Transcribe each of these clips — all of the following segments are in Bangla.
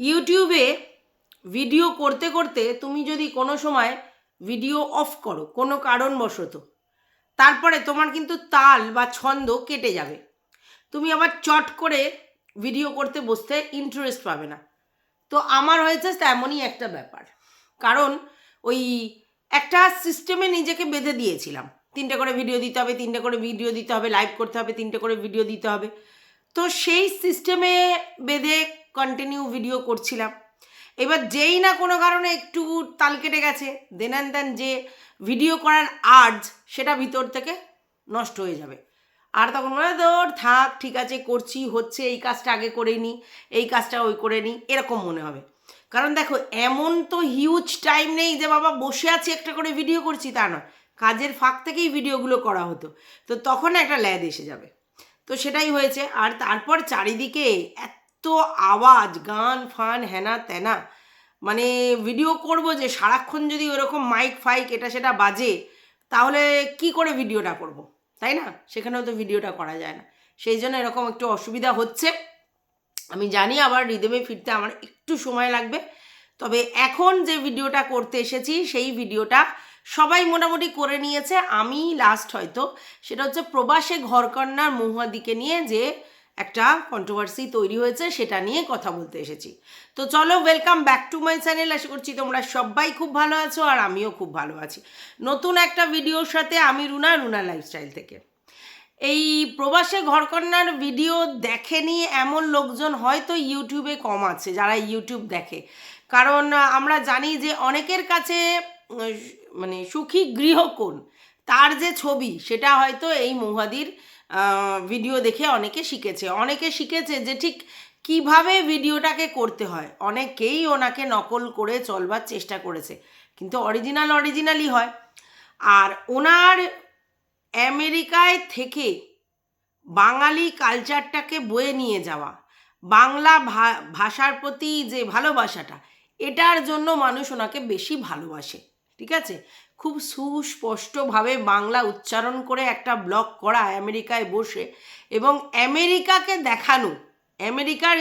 ইউটিউবে ভিডিও করতে করতে তুমি যদি কোনো সময় ভিডিও অফ করো, কোনো কারণবশত, তারপরে তোমার কিন্তু তাল বা ছন্দ কেটে যাবে। তুমি আবার চট করে ভিডিও করতে বসতে ইন্টারেস্ট পাবে না। তো আমার হয়েছে তেমনই একটা ব্যাপার। কারণ ওই একটা সিস্টেমে নিজেকে বেঁধে দিয়েছিলাম। তিনটে করে ভিডিও দিতে হবে, তিনটে করে ভিডিও দিতে হবে লাইভ করতে হবে, তিনটে করে ভিডিও দিতে হবে। তো সেই সিস্টেমে বেঁধে কন্টিনিউ ভিডিও করছিলাম। এবার যেই না কোনো কারণে একটু তাল কেটে গেছে দেন অ্যান্ড দেন যে ভিডিও করার আর্জ সেটা ভিতর থেকে নষ্ট হয়ে যাবে। আর তখন মনে তোর থাক, ঠিক আছে, করছি, হচ্ছে, এই কাজটা আগে করে নিই এই কাজটা ওই করে নিই এরকম মনে হবে। কারণ দেখো, এমন তো হিউজ টাইম নেই যে বাবা বসে আছি একটা করে ভিডিও করছি, তা নয়। কাজের ফাঁক থেকেই ভিডিওগুলো করা হতো। তো তখন একটা ল্যাদ এসে যাবে। তো সেটাই হয়েছে। আর তারপর চারিদিকে এত আওয়াজ, গান, ফান হ্যানা ত্যানা মানে ভিডিও করব যে সারাক্ষণ যদি ওরকম মাইক ফাইক এটা সেটা বাজে, তাহলে কি করে ভিডিওটা করব? তাই না? সেখানেও তো ভিডিওটা করা যায় না। সেই জন্য এরকম একটু অসুবিধা হচ্ছে। আমি জানি আবার রিদমে ফিরতে আমার একটু সময় লাগবে। তবে এখন যে ভিডিওটা করতে এসেছি, সেই ভিডিওটা সবাই মোটামুটি করে নিয়েছে। আমি লাস্ট হয়তো। সেটা হচ্ছে প্রবাসে ঘরকন্যার মহুয়াদিকে নিয়ে যে একটা কন্ট্রোভার্সি তৈরি হয়েছে, সেটা নিয়ে কথা বলতে এসেছি। তো চলো welcome back to my channel আশা করছি তোমরা সবাই খুব ভালো আছো আর আমিও খুব ভালো আছি। নতুন একটা ভিডিওর সাথে আমি রুনা রুনা লাইফস্টাইল থেকে। এই প্রবাসে ঘরকন্যার ভিডিও দেখেনি এমন লোকজন হয়তো ইউটিউবে কম আছে, যারা ইউটিউব দেখে। কারণ আমরা জানি যে অনেকের কাছে মানে সুখী গৃহকোণ তার যে ছবি, সেটা হয়তো এই মহাদির ভিডিও দেখে অনেকে শিখেছে। অনেকে শিখেছে যে ঠিক কীভাবে ভিডিওটাকে করতে হয়। অনেকেই ওনাকে নকল করে চলবার চেষ্টা করেছে। কিন্তু অরিজিনাল অরিজিনালই হয়। আর ওনার আমেরিকায় থেকে বাঙালি কালচারটাকে বয়ে নিয়ে যাওয়া, বাংলা ভাষার প্রতি যে ভালোবাসাটা, এটার জন্য মানুষ ওনাকে বেশি ভালোবাসে। ঠিক আছে? খুব সুস্পষ্টভাবে বাংলা উচ্চারণ করে একটা ব্লগ করা আমেরিকায় বসে এবং আমেরিকাকে দেখানো, আমেরিকার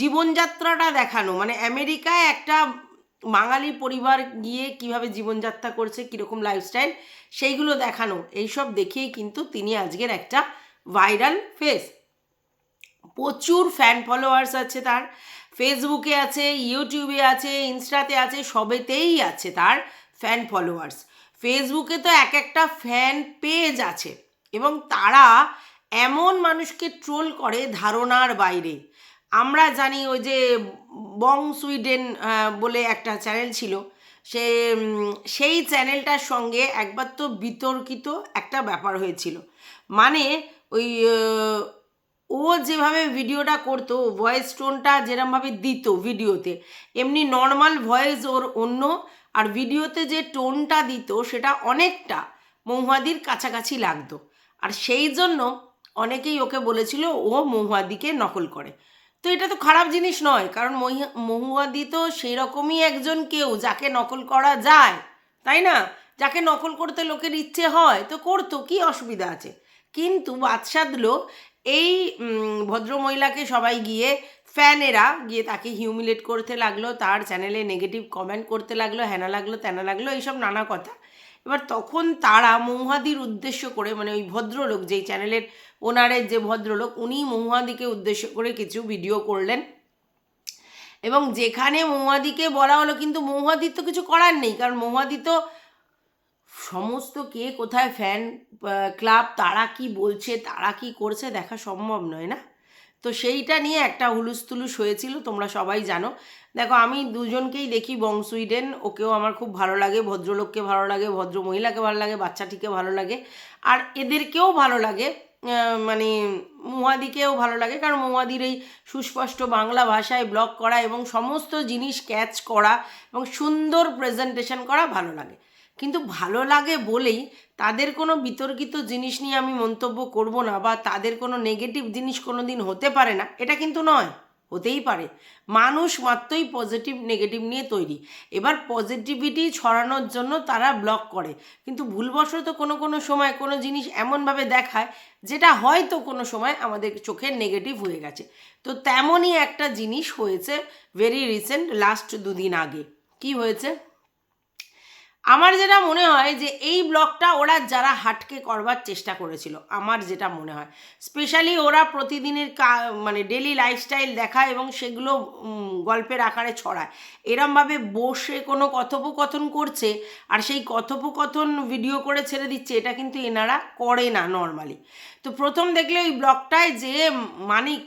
জীবনযাত্রাটা দেখানো মানে আমেরিকায় একটা বাঙালি পরিবার গিয়ে কীভাবে জীবনযাত্রা করছে, কীরকম লাইফস্টাইল সেইগুলো দেখানো, এইসব দেখিয়েই কিন্তু তিনি আজকের একটা ভাইরাল ফেস প্রচুর ফ্যান ফলোয়ার্স আছে তার ফেসবুকে আছে ইউটিউবে আছে ইনস্টাতে আছে, সবেতেই আছে তার ফ্যান ফলোয়ার্স ফেসবুকে তো এক একটা ফ্যান পেজ আছে এবং তারা এমন মানুষকে ট্রোল করে ধারণার বাইরে। আমরা জানি ওই যে বং সুইডেন বলে একটা চ্যানেল ছিল। সে সেই চ্যানেলটার সঙ্গে একবার তো বিতর্কিত একটা ব্যাপার হয়েছিল। মানে ওই ও যেভাবে ভিডিওটা করতো ভয়েস টোনটা যেরমভাবে দিত ভিডিওতে, এমনি নর্মাল ভয়েস ওর অন্য আর ভিডিওতে যে টোনটা দিত, সেটা অনেকটা মহুয়াদির কাছাকাছি লাগতো। আর সেই জন্য অনেকেই ওকে বলেছিল, ও মহুয়াদিকে নকল করে। তো এটা তো খারাপ জিনিস নয়, কারণ মহি- মহুয়াদি তো সেই রকমই একজন কেউ যাকে নকল করা যায়, তাই না? যাকে নকল করতে লোকের ইচ্ছে হয়, তো করতো, কি অসুবিধা আছে? কিন্তু বাদশাদলো এই ভদ্রমহিলাকে সবাই গিয়ে ফ্যানেরা গিয়ে তাকে হিউমিলেট করতে লাগল, তার চ্যানেলে নেগেটিভ কমেন্ট করতে লাগল হ্যানা লাগল ত্যানা লাগল, এইসব নানা কথা। এবার তখন তারা মহুয়াদির উদ্দেশ্য করে মানে ওই ভদ্রলোক যেই চ্যানেলের ওনারের যে ভদ্রলোক, উনি মহুয়াদিকে উদ্দেশ্য করে কিছু ভিডিও করলেন। এবং যেখানে মহুয়াদিকে বলা হলো, কিন্তু মহুয়াদির তো কিছু করার নেই, কারণ মহুয়াদি তো সমস্ত কে কোথায় ফ্যান ক্লাব তারা কি বলছে, তারা কি করছে, দেখা সম্ভব নয় না। তো সেইটা নিয়ে একটা হুলুস তুলুস হয়েছিল, তোমরা সবাই জানো। দেখো, আমি দুজনকেই দেখি বং সুইডেন ওকেও আমার খুব ভালো লাগে, ভদ্রলোককে ভালো লাগে, ভদ্র মহিলাকে ভালো লাগে, বাচ্চাটিকে ভালো লাগে। আর এদেরকেও ভালো লাগে মানে মুহাদিকেও ভালো লাগে, কারণ মুহাদির এই সুস্পষ্ট বাংলা ভাষায় ব্লগ করা এবং সমস্ত জিনিস ক্যাচ করা এবং সুন্দর প্রেজেন্টেশন করা ভালো লাগে। কিন্তু ভালো লাগে বলেই তাদের কোনো বিতর্কিত জিনিস নিয়ে আমি মন্তব্য করব না বা তাদের কোনো নেগেটিভ জিনিস কোনো দিন হতে পারে না, এটা কিন্তু নয়, হতেই পারে। মানুষ মাত্রই পজিটিভ নেগেটিভ নিয়ে তৈরি। এবার পজিটিভিটি ছড়ানোর জন্য তারা ব্লক করে। কিন্তু ভুলবশত কোনো কোনো সময় কোনো জিনিস এমনভাবে দেখায়, যেটা হয়তো কোনো সময় আমাদের চোখের নেগেটিভ হয়ে গেছে। তো তেমনই একটা জিনিস হয়েছে ভেরি রিসেন্ট লাস্ট দুদিন আগে। কি হয়েছে? আমার যেটা মনে হয় যে এই ব্লগটা ওরা যারা হাটকে করবার চেষ্টা করেছিল, আমার যেটা মনে হয়। স্পেশালি ওরা প্রতিদিনের কা মানে ডেলি লাইফস্টাইল দেখায় এবং সেগুলো গল্পের আকারে ছড়ায়। এরমভাবে বসে কোনো কথোপকথন করছে আর সেই কথোপকথন ভিডিও করে ছেড়ে দিচ্ছে, এটা কিন্তু এনারা করে না নর্মালি তো প্রথম দেখলে ওই ব্লগটায় যে মানিক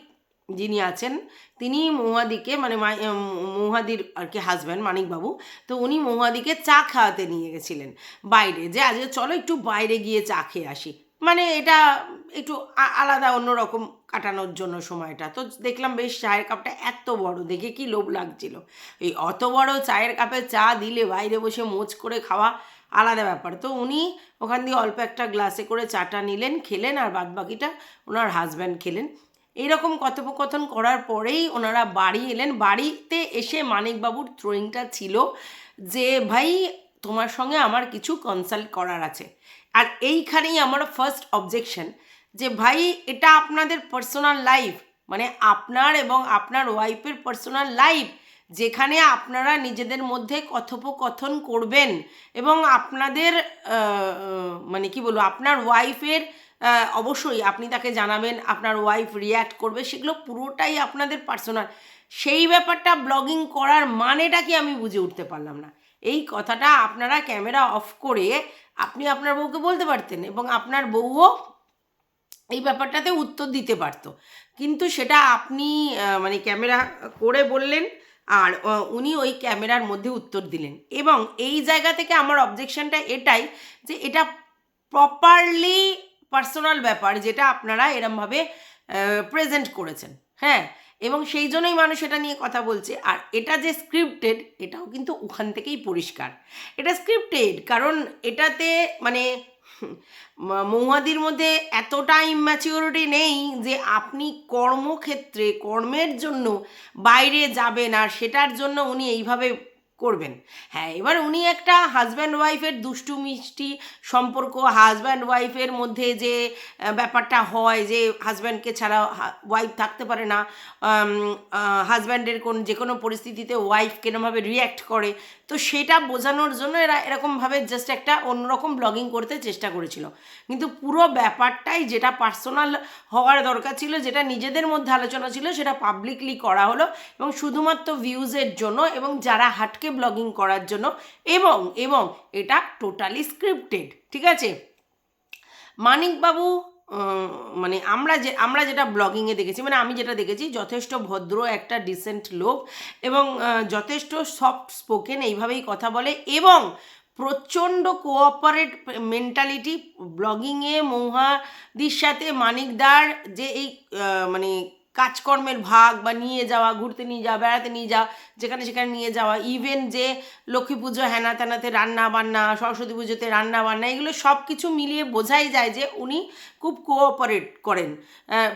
যিনি আছেন তিনি মৌহাদিকে মানে মা- উম, মৌহাদির আর কি হাজব্যান্ড মানিকবাবু তো উনি মৌহাদিকে চা খাওয়াতে নিয়ে গেছিলেন বাইরে যে আজকে চলো একটু বাইরে গিয়ে চা খেয়ে আসি। মানে এটা একটু আলাদা অন্যরকম কাটানোর জন্য সময়টা। তো দেখলাম বেশ চায়ের কাপটা এত বড় দেখে কি লোভ লাগছিল। এই অত বড় চায়ের কাপে চা দিলে বাইরে বসে মোচ করে খাওয়া আলাদা ব্যাপার। তো উনি ওখান দিয়ে অল্প একটা গ্লাসে করে চাটা নিলেন খেলেন আর বাদ বাকিটা ওনার হাজব্যান্ড খেলেন। এইরকম কথোপকথন করার পরেই ওনারা বাড়ি এলেন। বাড়িতে এসে মানিকবাবুর থ্রোয়িংটা ছিল যে, ভাই, তোমার সঙ্গে আমার কিছু কনসাল্ট করার আছে। আর এইখানেই আমার ফার্স্ট অবজেকশন যে, ভাই, এটা আপনাদের পার্সোনাল লাইফ মানে আপনার এবং আপনার ওয়াইফের পার্সোনাল লাইফ যেখানে আপনারা নিজেদের মধ্যে কথোপকথন করবেন এবং আপনাদের মানে কি বলব, আপনার ওয়াইফের অবশ্যই আপনি তাকে জানাবেন, আপনার ওয়াইফ রিয়্যাক্ট করবে, সেগুলো পুরোটাই আপনাদের পার্সোনাল সেই ব্যাপারটা ব্লগিং করার মানেটা কি আমি বুঝে উঠতে পারলাম না। এই কথাটা আপনারা ক্যামেরা অফ করে আপনি আপনার বউকে বলতে পারতেন এবং আপনার বউও এই ব্যাপারটাতে উত্তর দিতে পারতো। কিন্তু সেটা আপনি মানে ক্যামেরা করে বললেন আর উনি ওই ক্যামেরার মধ্যে উত্তর দিলেন। এবং এই জায়গা থেকে আমার অবজেকশনটা এটাই যে এটা প্রপারলি পার্সোনাল ব্যাপার যেটা আপনারা এরমভাবে প্রেজেন্ট করেছেন হ্যাঁ? এবং সেই জন্যই মানুষ এটা নিয়ে কথা বলছে। আর এটা যে স্ক্রিপ্টেড এটাও কিন্তু ওখান থেকেই পরিষ্কার। এটা স্ক্রিপ্টেড কারণ এটাতে মানে হুম, ম- মৌহাদির মধ্যে এতটা ইম্যাচিউরিটি নেই যে আপনি কর্মক্ষেত্রে কর্মের জন্য বাইরে যাবেন আর সেটার জন্য উনি এইভাবে করবেন। হ্যাঁ এবার উনি একটা হাজব্যান্ড ওয়াইফের দুষ্টু মিষ্টি সম্পর্ক হাজব্যান্ড ওয়াইফের মধ্যে যে ব্যাপারটা হয় যে হাজব্যান্ডকে ছাড়া ওয়াইফ থাকতে পারে না হাজব্যান্ডের কোন, যে কোনো পরিস্থিতিতে ওয়াইফ কিরমভাবে রিয়্যাক্ট করে, তো সেটা বোঝানোর জন্য এরা এরকমভাবে জাস্ট একটা অন্যরকম ব্লগিং করতে চেষ্টা করেছিল। কিন্তু পুরো ব্যাপারটাই যেটা পার্সোনাল হওয়ার দরকার ছিল, যেটা নিজেদের মধ্যে আলোচনা ছিল, সেটা পাবলিকলি করা হলো এবং শুধুমাত্র ভিউজের জন্য এবং যারা হাটকে ব্লগিং করার জন্য এবং এবং এটা টোটালি স্ক্রিপ্টেড ঠিক আছে? মানিকবাবু মানে আমরা যে, আমরা যেটা ব্লগিংয়ে দেখেছি মানে আমি যেটা দেখেছি, যথেষ্ট ভদ্র একটা ডিসেন্ট লোক এবং যথেষ্ট সফট স্পোকেন এইভাবেই কথা বলে এবং প্রচণ্ড কোঅপারেট মেন্টালিটি ব্লগিংয়ে মৌহাদির সাথে মানিকদার যে এই মানে কাজকর্মের ভাগ বা নিয়ে যাওয়া, ঘুরতে নিয়ে যাওয়া, বেড়াতে নিয়ে যাওয়া, যেখানে সেখানে নিয়ে যাওয়া ইভেন যে লক্ষ্মী পুজো হ্যানা তেনাতে রান্না বান্না, সরস্বতী পুজোতে রান্না বান্না, এগুলো সব কিছু মিলিয়ে বোঝাই যায় যে উনি খুব কোঅপারেট করেন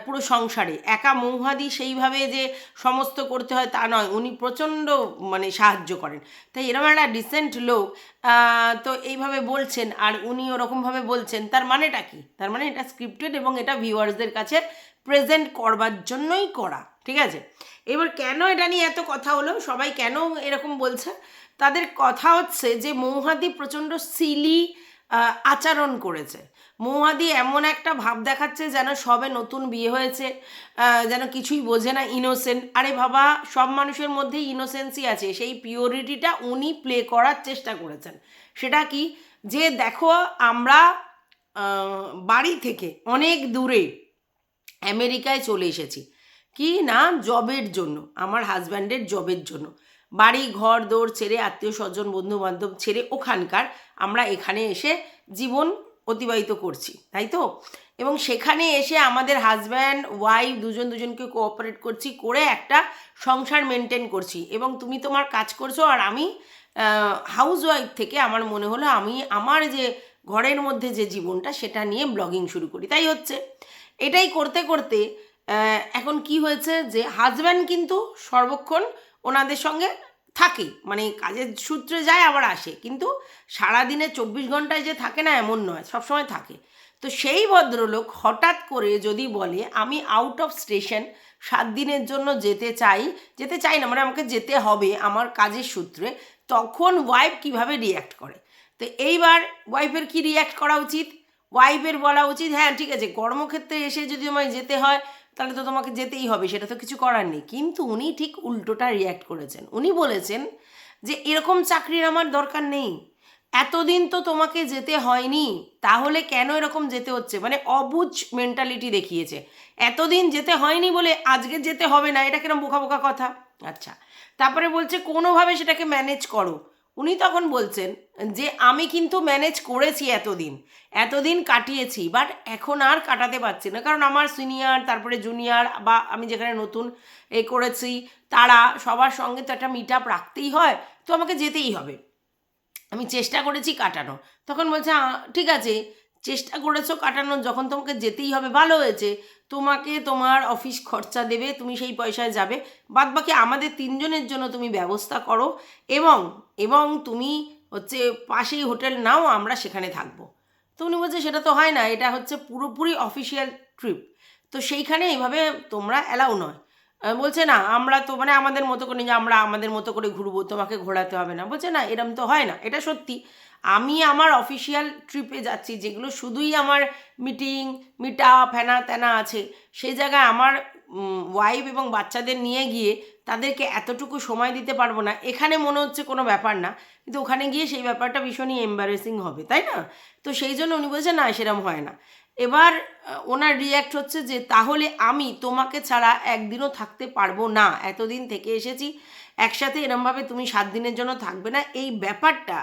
পুরো সংসারে। একা মৌহাদি সেইভাবে যে সমস্ত করতে হয় তা নয়, উনি প্রচণ্ড মানে সাহায্য করেন। তাই এরকম একটা ডিসেন্ট লোক তো এইভাবে বলছেন, আর উনি ওরকমভাবে বলছেন, তার মানেটা কি? তার মানে এটা স্ক্রিপ্টেড এবং এটা ভিউয়ার্সদের কাছে প্রেজেন্ট করবার জন্যই করা, ঠিক আছে? এবার কেন এটা নিয়ে এত কথা হলো? সবাই কেন এরকম বলছে? তাদের কথা হচ্ছে যে, মৌহাদি প্রচণ্ড সিলি আচরণ করেছে। মৌহাদি এমন একটা ভাব দেখাচ্ছে যেন সবে নতুন বিয়ে হয়েছে যেন কিছুই বোঝে না ইনোসেন্ট আরে বাবা, সব মানুষের মধ্যেই ইনোসেন্সই আছে। সেই পিওরিটিটা উনি প্লে করার চেষ্টা করেছেন। সেটা কি? যে দেখো, আমরা বাড়ি থেকে অনেক দূরে আমেরিকায় চলে এসেছি। কি না? জবের জন্য। আমার হাজব্যান্ডের জবের জন্য। বাড়ি, ঘর, দৌড় ছেড়ে আত্মীয় স্বজন বন্ধু বান্ধব ছেড়ে ওখানকার আমরা এখানে এসে জীবন অতিবাহিত করছি, তাই তো? এবং সেখানে এসে আমাদের হাজব্যান্ড, ওয়াইফ দুজন দুজনকে কোঅপারেট করছি, করে একটা সংসার মেনটেন করছি। এবং তুমি তোমার কাজ করছ আর আমি হাউস ওয়াইফ থেকে আমার মনে হলো আমি আমার যে ঘরের মধ্যে যে জীবনটা সেটা নিয়ে ব্লগিং শুরু করি। তাই হচ্ছে। এটাই করতে করতে এখন কি হয়েছে যে হাজব্যান্ড কিন্তু সর্বক্ষণ ওনাদের সঙ্গে থাকে। মানে কাজের সূত্রে যায় আবার আসে। কিন্তু সারাদিনে চব্বিশ ঘন্টায় যে থাকে না, এমন নয়, সবসময় থাকে। তো সেই ভদ্রলোক হঠাৎ করে যদি বলে, আমি আউট অফ স্টেশন সাত দিনের জন্য যেতে চাই। যেতে চাই না মানে আমাকে যেতে হবে আমার কাজের সূত্রে, তখন ওয়াইফ কীভাবে রিয়্যাক্ট করে? তো এইবার ওয়াইফের কি রিয়্যাক্ট করা উচিত? ওয়াইফের বলা উচিত হ্যাঁ ঠিক আছে, কর্মক্ষেত্রে এসে যদি তোমায় যেতে হয়, তাহলে তো তোমাকে যেতেই হবে, সেটা তো কিছু করার নেই। কিন্তু উনি ঠিক উল্টোটা রিয়্যাক্ট করেছেন। উনি বলেছেন যে, এরকম চাকরির আমার দরকার নেই। এতদিন তো তোমাকে যেতে হয়নি, তাহলে কেন এরকম যেতে হচ্ছে? মানে অবুঝ মেন্টালিটি দেখিয়েছে। এতদিন যেতে হয়নি বলে আজকে যেতে হবে না, এটা কিরম বোকা বোকা কথা? আচ্ছা তারপরে বলছে, কোনোভাবে সেটাকে ম্যানেজ করো। উনি তখন বলছেন যে, আমি কিন্তু ম্যানেজ করেছি এতদিন এতদিন কাটিয়েছি বাট এখন আর কাটাতে পারছি না। কারণ আমার সিনিয়র তারপরে জুনিয়র বা আমি যেখানে নতুন এ করেছি, তারা সবার সঙ্গে তো একটা মিট আপ রাখতেই হয়, তো আমাকে যেতেই হবে। আমি চেষ্টা করেছি কাটানো। তখন বলছে ঠিক আছে চেষ্টা করেছ কাটানোর, যখন তোমাকে যেতেই হবে, ভালো হয়েছে। তোমাকে তোমার অফিস খরচা দেবে, তুমি সেই পয়সায় যাবে। বাদ বাকি আমাদের তিনজনের জন্য তুমি ব্যবস্থা করো এবং এবং তুমি হচ্ছে পাশেই হোটেল নাও, আমরা সেখানে থাকব। তো উনি বলছে, সেটা তো হয় না, এটা হচ্ছে পুরোপুরি অফিসিয়াল ট্রিপ তো সেইখানে এইভাবে তোমরা অ্যালাউ নয়। বলছে না, আমরা তো মানে আমাদের মতো করে যে আমরা আমাদের মতো করে ঘুরবো, তোমাকে ঘোরাতে হবে না। বলছে না, এরম তো হয় না, এটা সত্যি। আমি আমার অফিসিয়াল ট্রিপে যাচ্ছি, যেগুলো শুধুই আমার মিটিং মিট আপ হ্যানা ত্যানা আছে, সেই জায়গায় আমার ওয়াইফ এবং বাচ্চাদের নিয়ে গিয়ে তাদেরকে এতটুকু সময় দিতে পারব না, এখানে মনে হচ্ছে কোনো ব্যাপার না, কিন্তু ওখানে গিয়ে সেই ব্যাপারটা ভীষণই এম্বারেসিং হবে, তাই না? তো সেই জন্য উনি বলছেন না, সেরম হয় না। এবার ওনার রিয়্যাক্ট হচ্ছে যে, তাহলে আমি তোমাকে ছাড়া একদিনও থাকতে পারব না। এতদিন থেকে এসেছি, একসাথে এরমভাবে তুমি সাত দিনের জন্য থাকবে না। এই ব্যাপারটা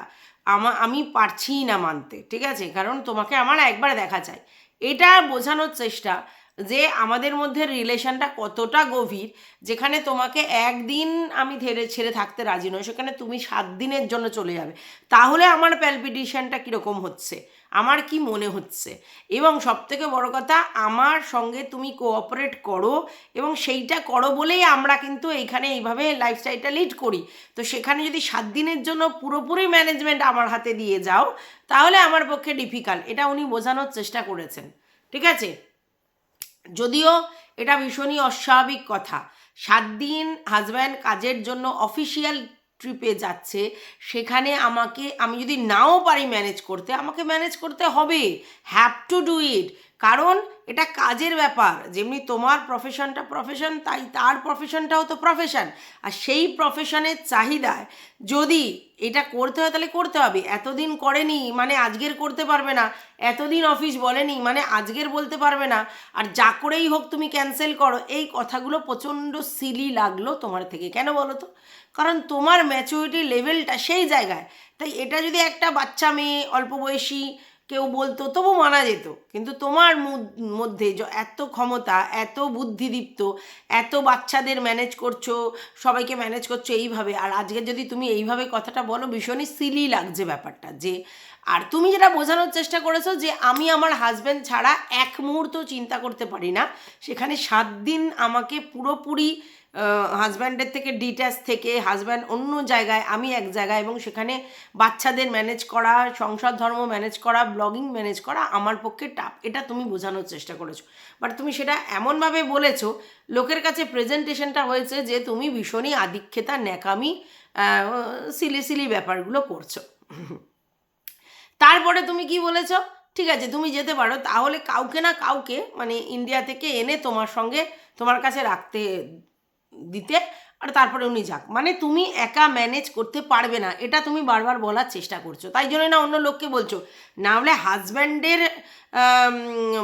আমা, আমি পারছিই না মানতে। ঠিক আছে? কারণ তোমাকে আমার একবার দেখা চাই। এটা বোঝানোর চেষ্টা যে আমাদের মধ্যে রিলেশনটা কতটা গভীর, যেখানে তোমাকে একদিন আমি ধেরে ছেড়ে থাকতে রাজি নই, সেখানে তুমি সাত দিনের জন্য চলে যাবে। তাহলে আমার প্যালপিটেশনটা কীরকম হচ্ছে? আমার কি মনে হচ্ছে? এবং সবথেকে বড় কথা, আমার সঙ্গে তুমি কোঅপারেট করো এবং সেইটা করো বলেই আমরা কিন্তু এইখানে এইভাবে লাইফস্টাইলটা লিড করি। তো সেখানে যদি সাত দিনের জন্য পুরোপুরি ম্যানেজমেন্ট আমার হাতে দিয়ে যাও, তাহলে আমার পক্ষে ডিফিকাল্ট এটা উনি বোঝানোর চেষ্টা করেছেন। ঠিক আছে? যদিও এটা ভীষণই অস্বাভাবিক কথা। সাত দিন হাজব্যান্ড কাজের জন্য অফিসিয়াল ট্রিপে যাচ্ছে, সেখানে আমাকে, আমি যদি নাও পারি ম্যানেজ করতে, আমাকে ম্যানেজ করতে হবে। হ্যাভ টু ডু ইট কারণ এটা কাজের ব্যাপার। যেমনি তোমার প্রফেশনটা প্রফেশন তাই তার প্রফেশনটাও তো প্রফেশন আর সেই প্রফেশনের চাহিদায় যদি এটা করতে হয় তাহলে করতে হবে। এতদিন করেনি মানে আজকের করতে পারবে না। এতদিন অফিস বলেনি মানে আজকের বলতে পারবে না। আর যা করেই হোক তুমি ক্যান্সেল করো। এই কথাগুলো প্রচণ্ড সিলি লাগল তোমার থেকে। কেন বলো তো? কারণ তোমার ম্যাচুরিটি লেভেলটা সেই জায়গায়। তাই এটা যদি একটা বাচ্চা মেয়ে, অল্প বয়সী কেউ বলতো, তবু মানা যেত। কিন্তু তোমার মধ্যে এত ক্ষমতা, এত বুদ্ধিদীপ্ত, এত বাচ্চাদের ম্যানেজ করছ, সবাইকে ম্যানেজ করছ এইভাবে, আর আজকে যদি তুমি এইভাবে কথাটা বলো, ভীষণই সিলি লাগছে ব্যাপারটা যে, আর তুমি যেটা বোঝানোর চেষ্টা করেছ যে, আমি আমার হাজব্যান্ড ছাড়া এক মুহূর্ত চিন্তা করতে পারি না। সেখানে সাত দিন আমাকে পুরোপুরি হাজব্যান্ডের থেকে ডিট্যাচ থেকে হাজব্যান্ড অন্য জায়গায়, আমি এক জায়গায় এবং সেখানে বাচ্চাদের ম্যানেজ করা, সংসার ধর্ম ম্যানেজ করা ব্লগিং ম্যানেজ করা আমার পক্ষে টাফ এটা তুমি বোঝানোর চেষ্টা করেছ। বাট তুমি সেটা এমনভাবে বলেছ, লোকের কাছে প্রেজেন্টেশনটা হয়েছে যে তুমি ভীষণই আধিক্ষেতা ন্যাকামি সিলি সিলি ব্যাপারগুলো করছ। তারপরে তুমি কি বলেছ? ঠিক আছে, তুমি যেতে পারো। তাহলে কাউকে না কাউকে মানে ইন্ডিয়া থেকে এনে তোমার সঙ্গে তোমার কাছে রাখতে দিতে আর তারপরে উনি যাক। মানে তুমি একা ম্যানেজ করতে পারবে না, এটা তুমি বারবার বলার চেষ্টা করছ। তাই জন্য না অন্য লোককে বলছো। না হলে হাজব্যান্ডের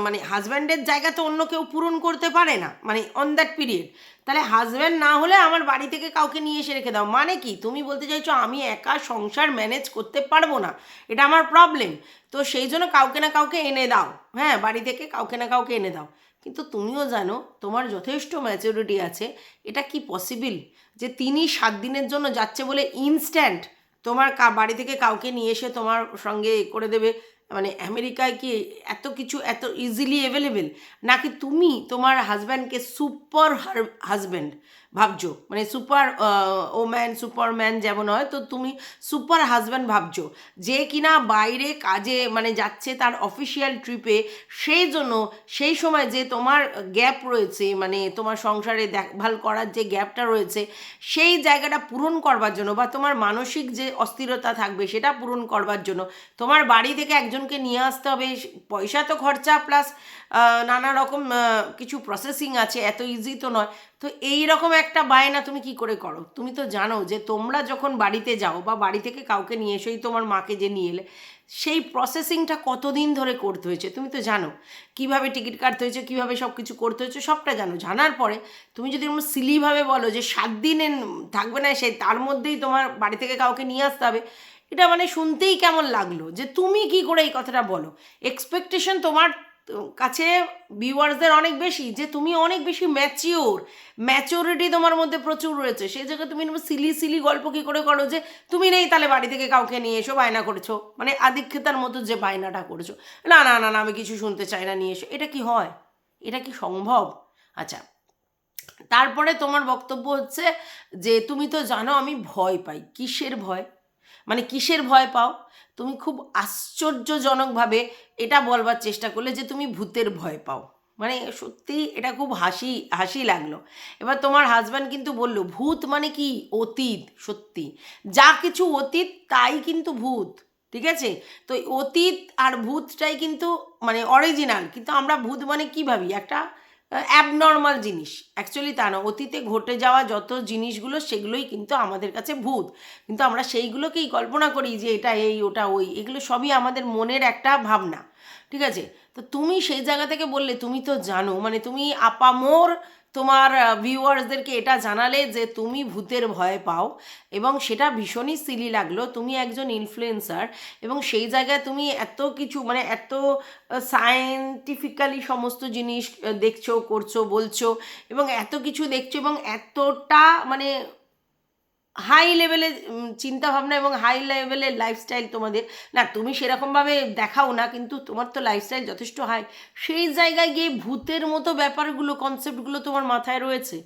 মানে হাজব্যান্ডের জায়গা তো অন্য কেউ পূরণ করতে পারে না মানে অন দ্যাট পিরিয়ড তাহলে হাজব্যান্ড না হলে আমার বাড়ি থেকে কাউকে নিয়ে এসে রেখে দাও। মানে কি? তুমি বলতে চাইছো আমি একা সংসার ম্যানেজ করতে পারব না। এটা আমার প্রবলেম তো সেই জন্য কাউকে না কাউকে এনে দাও। হ্যাঁ বাড়ি থেকে কাউকে না কাউকে এনে দাও। কিন্তু তুমিও জানো তোমার যথেষ্ট ম্যাচুরিটি আছে। এটা কি পসিবল যে তিনি সাত দিনের জন্য যাচ্ছে বলে ইনস্ট্যান্ট তোমার বাড়ি থেকে কাউকে নিয়ে এসে তোমার সঙ্গে করে দেবে? মানে আমেরিকায় কি এত কিছু এত ইজিলি অ্যাভেলেবেল নাকি তুমি তোমার হাজব্যান্ডকে সুপার হাজব্যান্ড ভাবছ? মানে সুপার ওম্যান, সুপারম্যান যেমন হয়, তো তুমি সুপার হাজব্যান্ড ভাবছ যে কিনা বাইরে কাজে মানে যাচ্ছে তার অফিসিয়াল ট্রিপে, সেই জন্য সেই সময় যে তোমার গ্যাপ রয়েছে মানে তোমার সংসারে দেখভাল করার যে গ্যাপটা রয়েছে, সেই জায়গাটা পূরণ করবার জন্য বা তোমার মানসিক যে অস্থিরতা থাকবে সেটা পূরণ করবার জন্য তোমার বাড়ি থেকে একজনকে নিয়ে আসতে হবে। পয়সা তো খরচা প্লাস নানা রকম কিছু প্রসেসিং আছে, এত ইজি তো নয়। তো এই রকম একটা বায়না তুমি কি করে করো? তুমি তো জানো যে তোমরা যখন বাড়িতে যাও বা বাড়ি থেকে কাউকে নিয়ে এসেই তোমার মাকে যে নিয়ে এলে, সেই প্রসেসিংটা কতদিন ধরে করতে হয়েছে? তুমি তো জানো। কীভাবে টিকিট কাটতে হয়েছে, কীভাবে সব কিছু করতে হয়েছে, সবটা জানো। জানার পরে তুমি যদি এরকম সিলিভাবে বলো যে সাত দিনে থাকবে না সেই তার মধ্যেই তোমার বাড়ি থেকে কাউকে নিয়ে আসতে হবে, এটা মানে শুনতেই কেমন লাগল যে তুমি কি করে এই কথাটা বলো? এক্সপেকটেশন তোমার কাছে ভিউয়ার্সদের অনেক বেশি, যে তুমি অনেক বেশি ম্যাচিওর ম্যাচিওরিটি তোমার মধ্যে প্রচুর রয়েছে। সেই জায়গায় তুমি সিলি সিলি গল্প কী করে করো যে, তুমি নেই তাহলে বাড়ি থেকে কাউকে নিয়ে এসো, বায়না করেছ। মানে আদিক্ষেতার মতো যে বায়নাটা করেছ। না না না না, আমি কিছু শুনতে চাই না, নিয়ে এসো। এটা কি হয়? এটা কি সম্ভব? আচ্ছা তারপরে তোমার বক্তব্য হচ্ছে যে, তুমি তো জানো আমি ভয় পাই। কিসের ভয়? মানে কিসের ভয় পাও? তুমি খুব আশ্চর্যজনকভাবে এটা বলবার চেষ্টা করলে যে তুমি ভূতের ভয় পাও। মানে সত্যি এটা খুব হাসি হাসি লাগল। এবার তোমার হাজব্যান্ড কিন্তু বলল, ভূত মানে কি? অতীত, সত্যি। যা কিছু অতীত, তাই কিন্তু ভূত, ঠিক আছে? তো অতীত আর ভূতটাই কিন্তু মানে অরিজিনাল কিন্তু আমরা ভূত মানে কী ভাবি? একটা অ্যাবনর্মাল জিনিস। অ্যাকচুয়ালি তা না, অতীতে ঘটে যাওয়া যত জিনিসগুলো, সেগুলোই কিন্তু আমাদের কাছে ভূত। কিন্তু আমরা সেইগুলোকেই কল্পনা করি যে এটা এই, ওটা ওই, এগুলো সবই আমাদের মনের একটা ভাবনা। ঠিক আছে? তো তুমি সেই জায়গা থেকে বললে, তুমি তো জানো মানে তুমি আপামোর তোমার ভিউয়ার্সদেরকে এটা জানালে যে তুমি ভূতের ভয় পাও এবং সেটা ভীষণই সিলি লাগল। তুমি একজন ইনফ্লুয়েন্সার এবং সেই জায়গায় তুমি এত কিছু মানে এত সায়েন্টিফিক্যালি সমস্ত জিনিস দেখছ, করছ, বলছো এবং এত কিছু দেখছ এবং এতটা মানে হাই লেভেলের চিন্তা ভাবনা এবং হাই লেভেলের লাইফস্টাইল তোমাদের। না, তুমি সেরকমভাবে দেখাও না, কিন্তু তোমার তো লাইফস্টাইল যথেষ্ট হাই সেই জায়গায় গিয়ে ভূতের মতো ব্যাপারগুলো কনসেপ্টগুলো তোমার মাথায় রয়েছে,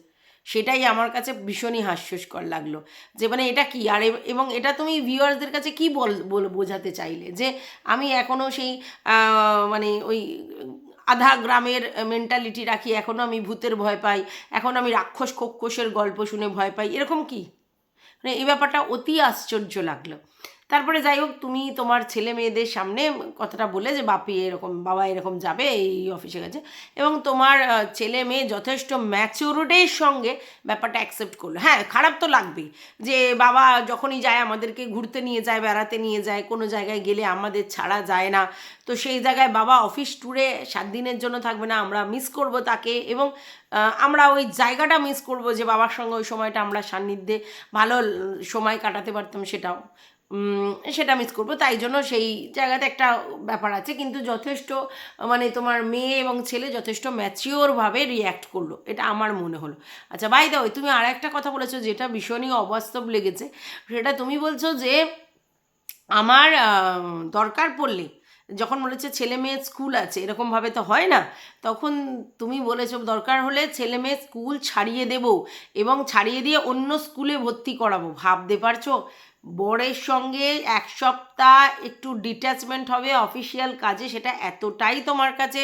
সেটাই আমার কাছে ভীষণই হাস্যস্কর লাগল। যে মানে এটা কি? আর এবং এটা তুমি ভিউয়ার্সদের কাছে কি বল বোঝাতে চাইলে? যে আমি এখনও সেই মানে ওই, আধা গ্রামের মেন্টালিটি রাখি এখনও আমি ভূতের ভয় পাই, এখন আমি রাক্ষস কক্ষসের গল্প শুনে ভয় পাই, এরকম কি? মানে এই ব্যাপারটা অতি আশ্চর্য লাগল। তারপরে যাই হোক, তুমি তোমার ছেলে মেয়েদের সামনে কথাটা বলে যে, বাপি এরকম, বাবা এরকম যাবে, এই অফিসে গেছে। এবং তোমার ছেলে মেয়ে যথেষ্ট ম্যাচিউরিটির সঙ্গে ব্যাপারটা অ্যাকসেপ্ট করল। হ্যাঁ খারাপ তো লাগবেই যে, বাবা যখনই যায়, আমাদেরকে ঘুরতে নিয়ে যায়, বেড়াতে নিয়ে যায়, কোনো জায়গায় গেলে আমাদের ছাড়া যায় না। তো সেই জায়গায় বাবা অফিস ট্যুরে সাত দিনের জন্য থাকবে না, আমরা মিস করব তাকে এবং আমরা ওই জায়গাটা মিস করব যে, বাবার সঙ্গে ওই সময়টা আমরা সান্নিধ্যে ভালো সময় কাটাতে পারতাম সেটাও। সেটা মিস করব। তাই জন্য সেই জায়গাতে একটা ব্যাপার আছে। কিন্তু যথেষ্ট মানে তোমার মেয়ে এবং ছেলে যথেষ্ট ম্যাচিওরভাবে রিয়্যাক্ট করল। এটা আমার মনে হলো। আচ্ছা বাই দাও তুমি আর একটা কথা বলেছ যেটা ভীষণই অবাস্তব লেগেছে। সেটা তুমি বলছো যে আমার দরকার পড়লে যখন বলেছে ছেলে মেয়ে স্কুল আছে এরকমভাবে তো হয় না, তখন তুমি বলেছ দরকার হলে ছেলে মেয়ে স্কুল ছাড়িয়ে দেব এবং ছাড়িয়ে দিয়ে অন্য স্কুলে ভর্তি করাবো। ভাবতে পারছ? বরের সঙ্গে এক সপ্তাহ একটু ডিট্যাচমেন্ট হবে অফিসিয়াল কাজে, সেটা এতটাই তোমার কাছে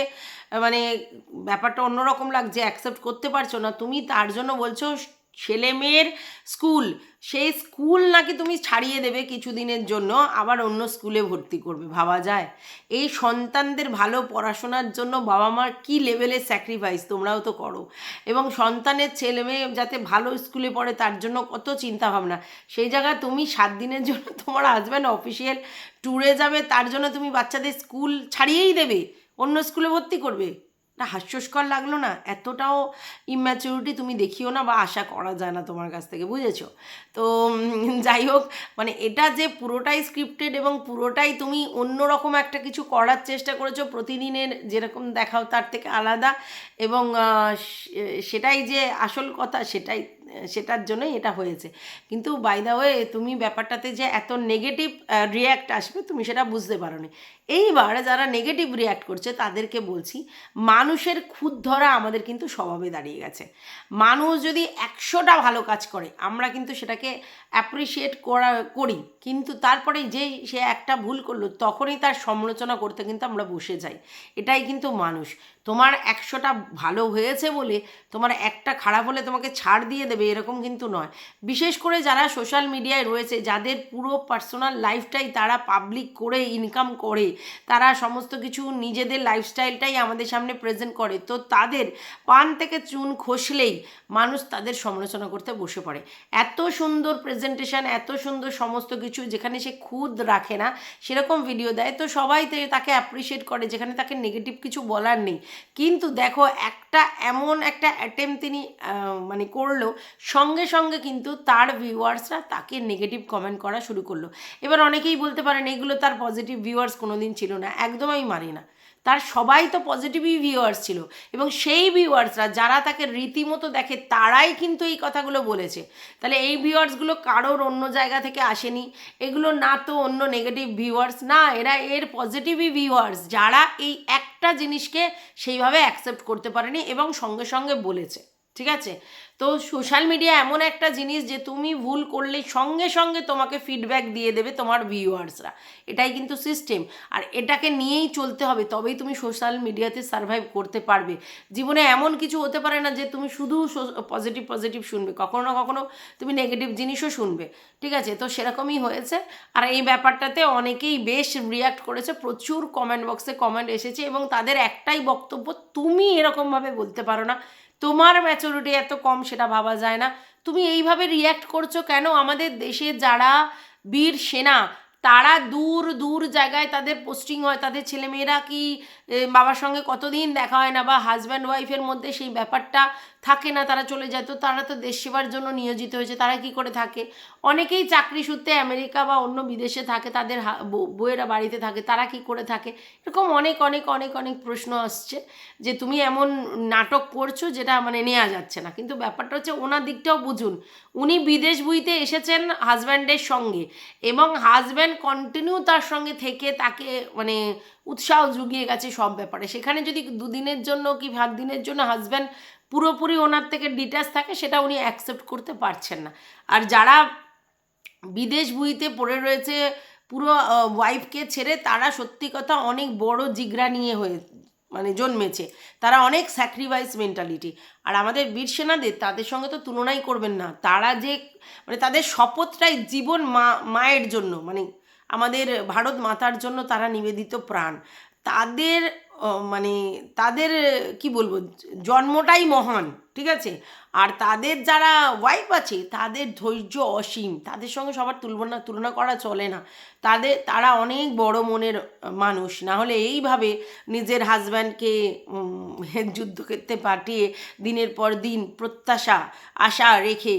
মানে ব্যাপারটা অন্যরকম লাগছে অ্যাকসেপ্ট করতে পারছ না। তুমি তার জন্য বলছো ছেলে মেয়ের স্কুল, সেই স্কুল নাকি তুমি ছাড়িয়ে দেবে কিছুদিনের জন্য, আবার অন্য স্কুলে ভর্তি করবে, ভাবা যায়। এই সন্তানদের ভালো পড়াশোনার জন্য বাবা মার কী লেভেলের স্যাক্রিফাইস তোমরাও তো করো। এবং সন্তানের ছেলে মেয়ে যাতে ভালো স্কুলে পড়ে, তার জন্য কত চিন্তা ভাবনা সেই জায়গায় তুমি সাত দিনের জন্য তোমার হাজব্যান্ড অফিসিয়াল ট্যুরে যাবে, তার জন্য তুমি বাচ্চাদের স্কুল ছাড়িয়েই দেবে, অন্য স্কুলে ভর্তি করবে। না, হাস্যস্কর লাগল না? এতটাও ইম্যাচিউরিটি তুমি দেখিও না বা আশা করা যায় না তোমার কাছ থেকে, বুঝেছ? তো যাই হোক মানে এটা যে পুরোটাই স্ক্রিপ্টেড এবং পুরোটাই তুমি অন্যরকম একটা কিছু করার চেষ্টা করেছ প্রতিদিনের যেরকম দেখাও তার থেকে আলাদা এবং সেটাই যে আসল কথা সেটাই সেটার জন্যই এটা হয়েছে। কিন্তু বাই দা ওয়ে তুমি ব্যাপারটাতে যে এত নেগেটিভ রিয়্যাক্ট আসবে, তুমি সেটা বুঝতে পারো নি এইবার যারা নেগেটিভ রিয়্যাক্ট করছে, তাদেরকে বলছি, মানুষের খুদ ধরা আমাদের কিন্তু স্বভাবে দাঁড়িয়ে গেছে। মানুষ যদি একশোটা ভালো কাজ করে, আমরা কিন্তু সেটাকে অ্যাপ্রিসিয়েট করা, করি। কিন্তু তারপরে যেই সে একটা ভুল করল, তখনই তার সমালোচনা করতে কিন্তু আমরা বসে যাই। এটাই কিন্তু মানুষ। তোমার একশোটা ভালো হয়েছে বলে, তোমার একটা খারাপ হলে তোমাকে ছাড় দিয়ে দেবে এরকম কিন্তু নয়। বিশেষ করে যারা সোশ্যাল মিডিয়ায় রয়েছে, যাদের পুরো পার্সোনাল লাইফটাই তারা পাবলিক করে ইনকাম করে, তারা সমস্ত কিছু নিজেদের লাইফস্টাইলটাই আমাদের সামনে প্রেজেন্ট করে, তো তাদের পান থেকে চুন খসলেই মানুষ তাদের সমালোচনা করতে বসে পড়ে। এত সুন্দর প্রেজেন্টেশন এত সুন্দর সমস্ত কিছু যেখানে সে খুদ রাখে না, সেরকম ভিডিও দেয়, তো সবাই তাকে অ্যাপ্রিসিয়েট করে, যেখানে তাকে নেগেটিভ কিছু বলার নেই। কিন্তু দেখো একটা এমন একটা অ্যাটেম্প তিনি মানে করল সঙ্গে সঙ্গে কিন্তু তার ভিউয়ার্সরা তাকে নেগেটিভ কমেন্ট করা শুরু করল। এবার অনেকেই বলতে পারেন, এগুলো তার পজিটিভ ভিউয়ার্স কোনো দিন ছিল না, একদম আমি মানি না। তার সবাই তো পজিটিভই ভিউয়ার্স ছিল এবং সেই ভিউয়ার্সরা যারা তাকে রীতিমতো দেখে, তারাই কিন্তু এই কথাগুলো বলেছে। তাহলে এই ভিউয়ার্সগুলো কারোর অন্য জায়গা থেকে আসেনি। এগুলো না তো অন্য নেগেটিভ ভিউয়ার্স না, এরা এর পজিটিভই ভিউয়ার্স যারা এই একটা জিনিসকে সেইভাবে অ্যাকসেপ্ট করতে পারেনি এবং সঙ্গে সঙ্গে বলেছে। ঠিক আছে? তো সোশ্যাল মিডিয়া এমন একটা জিনিস যে তুমি ভুল করলে সঙ্গে সঙ্গে তোমাকে ফিডব্যাক দিয়ে দেবে তোমার ভিউয়ার্সরা এটাই কিন্তু সিস্টেম আর এটাকে নিয়েই চলতে হবে, তবেই তুমি সোশ্যাল মিডিয়াতে সার্ভাইভ করতে পারবে। জীবনে এমন কিছু হতে পারে না যে তুমি শুধু পজিটিভ পজিটিভ শুনবে। কখনো না কখনো তুমি নেগেটিভ জিনিসও শুনবে। ঠিক আছে? তো সেরকমই হয়েছে। আর এই ব্যাপারটাতে অনেকেই বেশ রিয়াক্ট করেছে। প্রচুর কমেন্ট বক্সে কমেন্ট এসেছে এবং তাদের একটাই বক্তব্য, তুমি এরকমভাবে বলতে পারো না। তোমার ম্যাচুরিটি এত কম সেটা ভাবা যায় না। তুমি এইভাবে রিয়্যাক্ট করছ কেন? আমাদের দেশে যারা বীর সেনা, তারা দূর দূর জায়গায় তাদের পোস্টিং হয়। তাদের ছেলেমেয়েরা কি বাবার সঙ্গে কতদিন দেখা হয় না বা হাজব্যান্ড ওয়াইফের মধ্যে সেই ব্যাপারটা থাকে না, তারা চলে যায়। তো তারা তো দেশ সেবার জন্য নিয়োজিত হয়েছে, তারা কি করে থাকে? অনেকেই চাকরি সূত্রে আমেরিকা বা অন্য বিদেশে থাকে, তাদের বউয়েরা বাড়িতে থাকে, তারা কি করে থাকে? এরকম অনেক অনেক অনেক অনেক প্রশ্ন আসছে যে তুমি এমন নাটক করছ যেটা মানে নেওয়া যাচ্ছে না। কিন্তু ব্যাপারটা হচ্ছে ওনার দিকটাও বুঝুন, উনি বিদেশ বুইতে এসেছেন হাজব্যান্ডের সঙ্গে এবং হাজব্যান্ড কন্টিনিউ তার সঙ্গে থেকে তাকে মানে উৎসাহ জুগিয়ে গেছে সব ব্যাপারে। সেখানে যদি দুদিনের জন্য কি ভাত দিনের জন্য হাজব্যান্ড পুরোপুরি ওনার থেকে ডিটাচ থাকে, সেটা উনি অ্যাকসেপ্ট করতে পারছেন না। আর যারা বিদেশ বুইতে পড়ে রয়েছে, পুরো ওয়াইফকে ছেড়ে, তারা সত্যি কথা অনেক বড় জিগরা নিয়ে হয়ে মানে জন্মেছে। তারা অনেক স্যাক্রিফাইস মেন্টালিটি আর আমাদের বীর সেনাদের, তাদের সঙ্গে তো তুলনাই করবেন না। তারা যে মানে তাদের শপথটাই জীবন মা, মায়ের জন্য। মানে আমাদের ভারত মাতার জন্য তারা নিবেদিত প্রাণ। তাদের মানে তাদের, কি বলব, জন্মটাই মহান, ঠিক আছে? আর তাদের যারা ওয়াইফ আছে, তাদের ধৈর্য অসীম। তাদের সঙ্গে সবার তুলনা তুলনা করা চলে না। তাদের, তারা অনেক বড় মনের মানুষ। না হলে এইভাবে নিজের হাজব্যান্ডকে যুদ্ধক্ষেত্রে পাঠিয়ে দিনের পর দিন প্রত্যাশা, আশা রেখে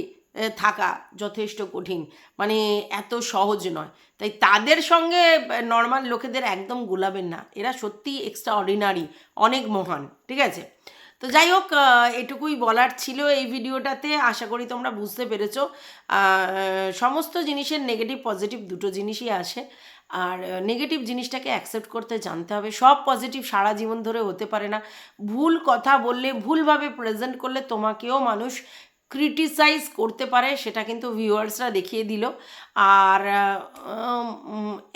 থাকা যথেষ্ট কঠিন। মানে এত সহজ নয়। তাই তাদের সঙ্গে নর্মাল লোকেদের একদম গোলাবেন না। এরা সত্যি এক্সট্রা অর্ডিনারি অনেক মহান, ঠিক আছে? তো যাই হোক এটুকুই বলার ছিল এই ভিডিওটাতে। আশা করি তোমরা বুঝতে পেরেছ। সমস্ত জিনিসের নেগেটিভ পজিটিভ দুটো জিনিসই আসে। আর নেগেটিভ জিনিসটাকে অ্যাকসেপ্ট করতে জানতে হবে। সব পজিটিভ সারা জীবন ধরে হতে পারে না। ভুল কথা বললে, ভুলভাবে প্রেজেন্ট করলে তোমাকেও মানুষ ক্রিটিসাইজ করতে পারে, সেটা কিন্তু ভিউয়ার্সরা দেখিয়ে দিল। আর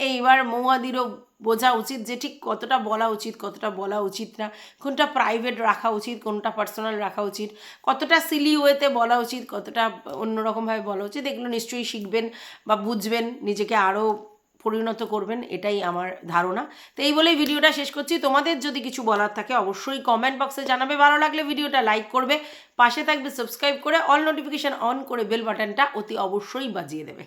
এইবার মৌয়াদিরও বোঝা উচিত যে ঠিক কতটা বলা উচিত, কতটা বলা উচিত না। কোনটা প্রাইভেট রাখা উচিত, কোনটা পার্সোনাল রাখা উচিত। কতটা সিলি ওয়েতে বলা উচিত, কতটা অন্যরকমভাবে বলা উচিত, এগুলো নিশ্চয়ই শিখবেন বা বুঝবেন। নিজেকে আরও পরিণত করবেন, এটাই আমার ধারণা। তো এই বলেই ভিডিওটা শেষ করছি। তোমাদের যদি কিছু বলার থাকে অবশ্যই কমেন্ট বক্সে জানাবে। ভালো লাগলে ভিডিওটা লাইক করবে, পাশে থাকবে সাবস্ক্রাইব করে অল নোটিফিকেশান অন করে বেল বাটনটা অতি অবশ্যই বাজিয়ে দেবে।